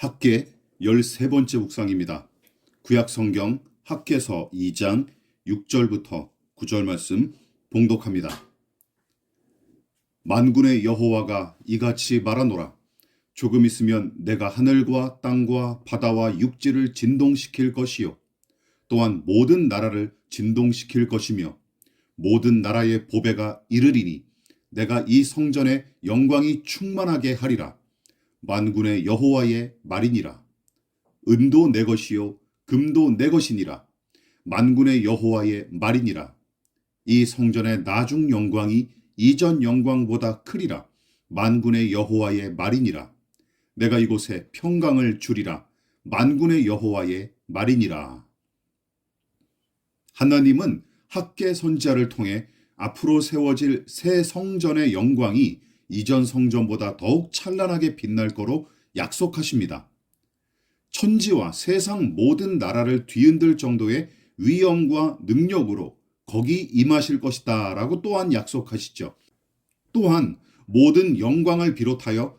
학계 13번째 묵상입니다. 구약 성경 학계서 2장 6절부터 9절 말씀 봉독합니다. 만군의 여호와가 이같이 말하노라. 조금 있으면 내가 하늘과 땅과 바다와 육지를 진동시킬 것이요. 또한 모든 나라를 진동시킬 것이며 모든 나라의 보배가 이르리니 내가 이 성전의 영광이 충만하게 하리라. 만군의 여호와의 말이니라. 은도 내 것이요 금도 내 것이니라. 만군의 여호와의 말이니라. 이 성전의 나중 영광이 이전 영광보다 크리라. 만군의 여호와의 말이니라. 내가 이곳에 평강을 주리라. 만군의 여호와의 말이니라. 하나님은 학계 선지자를 통해 앞으로 세워질 새 성전의 영광이 이전 성전보다 더욱 찬란하게 빛날 거로 약속하십니다. 천지와 세상 모든 나라를 뒤흔들 정도의 위엄과 능력으로 거기 임하실 것이다 라고 또한 약속하시죠. 또한 모든 영광을 비롯하여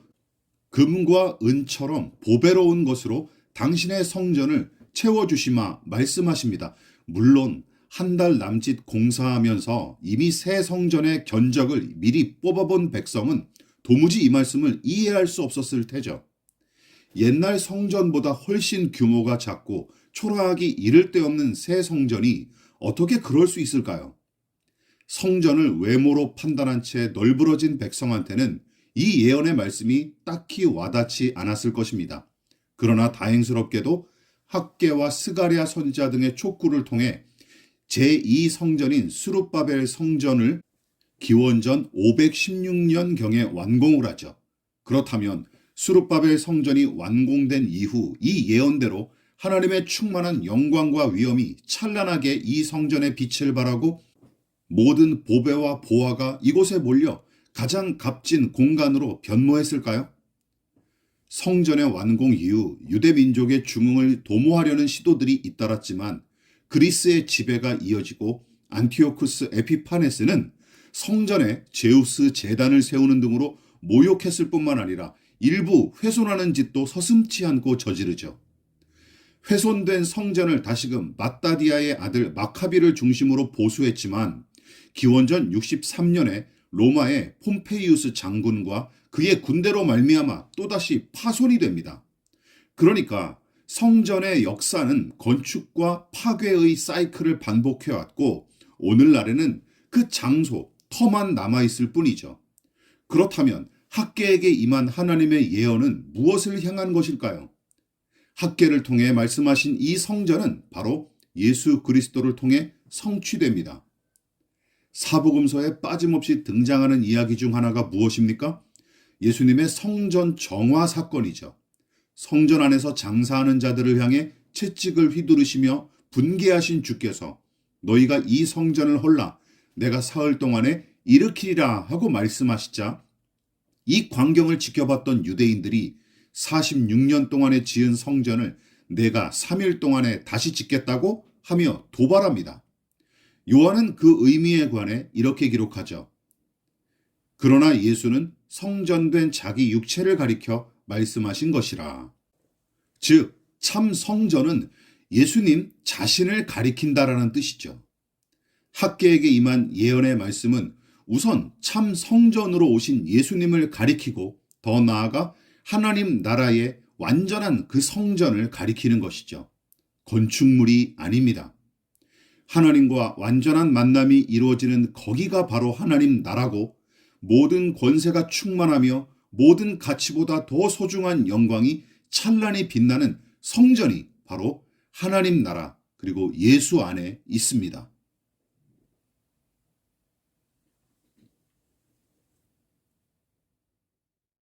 금과 은처럼 보배로운 것으로 당신의 성전을 채워주시마 말씀하십니다. 물론 한 달 남짓 공사하면서 이미 새 성전의 견적을 미리 뽑아본 백성은 도무지 이 말씀을 이해할 수 없었을 테죠. 옛날 성전보다 훨씬 규모가 작고 초라하기 이를 데 없는 새 성전이 어떻게 그럴 수 있을까요? 성전을 외모로 판단한 채 널브러진 백성한테는 이 예언의 말씀이 딱히 와닿지 않았을 것입니다. 그러나 다행스럽게도 학계와 스가랴 선지자 등의 촉구를 통해 제2 성전인 수룹바벨 성전을 기원전 516년경에 완공을 하죠. 그렇다면 수룹바벨 성전이 완공된 이후 이 예언대로 하나님의 충만한 영광과 위엄이 찬란하게 이 성전의 빛을 발하고 모든 보배와 보화가 이곳에 몰려 가장 값진 공간으로 변모했을까요? 성전의 완공 이후 유대 민족의 중흥을 도모하려는 시도들이 잇따랐지만 그리스의 지배가 이어지고 안티오쿠스 에피파네스는 성전에 제우스 재단을 세우는 등으로 모욕했을 뿐만 아니라 일부 훼손하는 짓도 서슴치 않고 저지르죠. 훼손된 성전을 다시금 마따디아의 아들 마카비를 중심으로 보수했지만 기원전 63년에 로마의 폼페이우스 장군과 그의 군대로 말미암아 또다시 파손이 됩니다. 그러니까 성전의 역사는 건축과 파괴의 사이클을 반복해왔고 오늘날에는 그 장소, 터만 남아있을 뿐이죠. 그렇다면 학계에게 임한 하나님의 예언은 무엇을 향한 것일까요? 학계를 통해 말씀하신 이 성전은 바로 예수 그리스도를 통해 성취됩니다. 사복음서에 빠짐없이 등장하는 이야기 중 하나가 무엇입니까? 예수님의 성전 정화 사건이죠. 성전 안에서 장사하는 자들을 향해 채찍을 휘두르시며 분개하신 주께서 너희가 이 성전을 헐라 내가 사흘 동안에 일으키리라 하고 말씀하시자 이 광경을 지켜봤던 유대인들이 46년 동안에 지은 성전을 내가 3일 동안에 다시 짓겠다고 하며 도발합니다. 요한은 그 의미에 관해 이렇게 기록하죠. 그러나 예수는 성전된 자기 육체를 가리켜 말씀하신 것이라. 즉, 참 성전은 예수님 자신을 가리킨다라는 뜻이죠. 학계에게 임한 예언의 말씀은 우선 참 성전으로 오신 예수님을 가리키고 더 나아가 하나님 나라의 완전한 그 성전을 가리키는 것이죠. 건축물이 아닙니다. 하나님과 완전한 만남이 이루어지는 거기가 바로 하나님 나라고 모든 권세가 충만하며 모든 가치보다 더 소중한 영광이 찬란히 빛나는 성전이 바로 하나님 나라 그리고 예수 안에 있습니다.